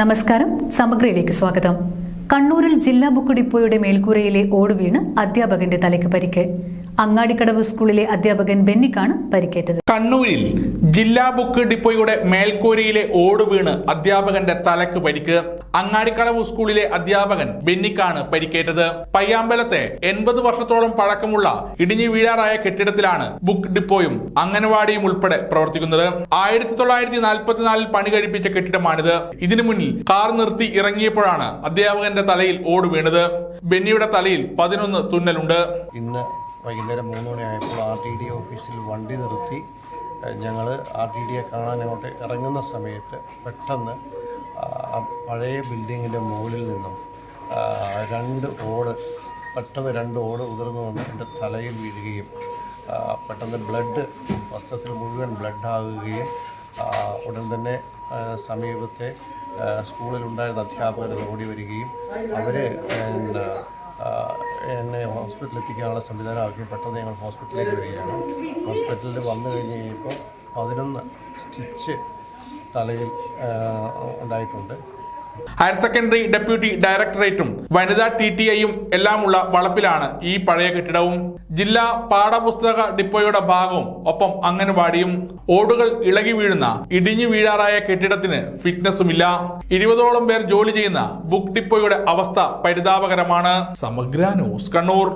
നമസ്കാരം സമഗ്രയിലേക്ക് സ്വാഗതം. കണ്ണൂരിൽ ജില്ലാ ബുക്ക് ഡിപ്പോയുടെ മേൽക്കൂരയിലെ ഓടുവീണ് അധ്യാപകന്റെ തലയ്ക്ക് പരിക്ക്. അങ്ങാടിക്കടവ് സ്കൂളിലെ അധ്യാപകൻ ബെന്നിക്കാണ് പരിക്കേറ്റത്. കണ്ണൂരിൽ ജില്ലാ ബുക്ക് ഡിപ്പോയുടെ മേൽക്കൂരയിലെ ഓട് വീണ് അധ്യാപകന്റെ തലക്ക് പരിക്ക്. അങ്ങാടിക്കടവ് സ്കൂളിലെ അധ്യാപകൻ ബെന്നിക്കാണ് പരിക്കേറ്റത്. പയ്യാമ്പലത്തെ എൺപത് വർഷത്തോളം പഴക്കമുള്ള ഇടിഞ്ഞു വീഴാറായ കെട്ടിടത്തിലാണ് ബുക്ക് ഡിപ്പോയും അംഗനവാടിയും ഉൾപ്പെടെ പ്രവർത്തിക്കുന്നത്. ആയിരത്തി തൊള്ളായിരത്തി നാൽപ്പത്തിനാലിൽ പണി കഴിപ്പിച്ച കെട്ടിടമാണിത്. ഇതിനു മുന്നിൽ കാർ നിർത്തി ഇറങ്ങിയപ്പോഴാണ് അധ്യാപകന്റെ തലയിൽ ഓട് വീണത്. ബെന്നിയുടെ തലയിൽ പതിനൊന്ന് തുന്നലുണ്ട്. ഇന്ന് വൈകുന്നേരം മൂന്ന് മണിയായപ്പോൾ ആർ ടി ഡി ഓഫീസിൽ വണ്ടി നിർത്തി. ഞങ്ങൾ ആർ ടി ഡിയെ കാണാൻ അങ്ങോട്ട് ഇറങ്ങുന്ന സമയത്ത് പെട്ടെന്ന് പഴയ ബിൽഡിങ്ങിന്റെ മുകളിൽ നിന്നും രണ്ട് ഓട് പെട്ടെന്ന് രണ്ട് ഓട് ഉതിർന്നു വന്ന് എന്റെ തലയിൽ വീഴുകയും പെട്ടെന്ന് ബ്ലഡ് വസ്ത്രത്തിൽ മുഴുവൻ ബ്ലഡ് ആകുകയും ആ, ഉടൻ തന്നെ സമീപത്തെ സ്കൂളിലുണ്ടായിരുന്ന അധ്യാപകർ ഓടി വരികയും അവർ എന്നെ ഹോസ്പിറ്റലിൽ എത്തിക്കാനുള്ള സംവിധാനമാക്കി പെട്ടെന്ന് ഞങ്ങൾ ഹോസ്പിറ്റലിലേക്ക് വരികയാണ്. ഹോസ്പിറ്റലിൽ വന്നു കഴിഞ്ഞ് കഴിഞ്ഞപ്പോൾ പതിനൊന്ന് സ്റ്റിച്ച് തലയിൽ ഉണ്ടായിട്ടുണ്ട്. ഹയർ സെക്കൻഡറി ഡെപ്യൂട്ടി ഡയറക്ടറേറ്റും വനിതാ ടി ടി ഐയും എല്ലാമുള്ള വളപ്പിലാണ് ഈ പഴയ കെട്ടിടവും. ജില്ലാ പാഠപുസ്തക ഡിപ്പോയുടെ ഭാഗവും ഒപ്പം അംഗൻവാടിയും. ഓടുകൾ ഇളകി വീഴുന്ന ഇടിഞ്ഞു വീഴാറായ കെട്ടിടത്തിന് ഫിറ്റ്നസുമില്ല ഇരുപതോളം പേർ ജോലി ചെയ്യുന്ന ബുക്ക് ഡിപ്പോയുടെ അവസ്ഥ പരിതാപകരമാണ്. സമഗ്ര ന്യൂസ് കണ്ണൂർ.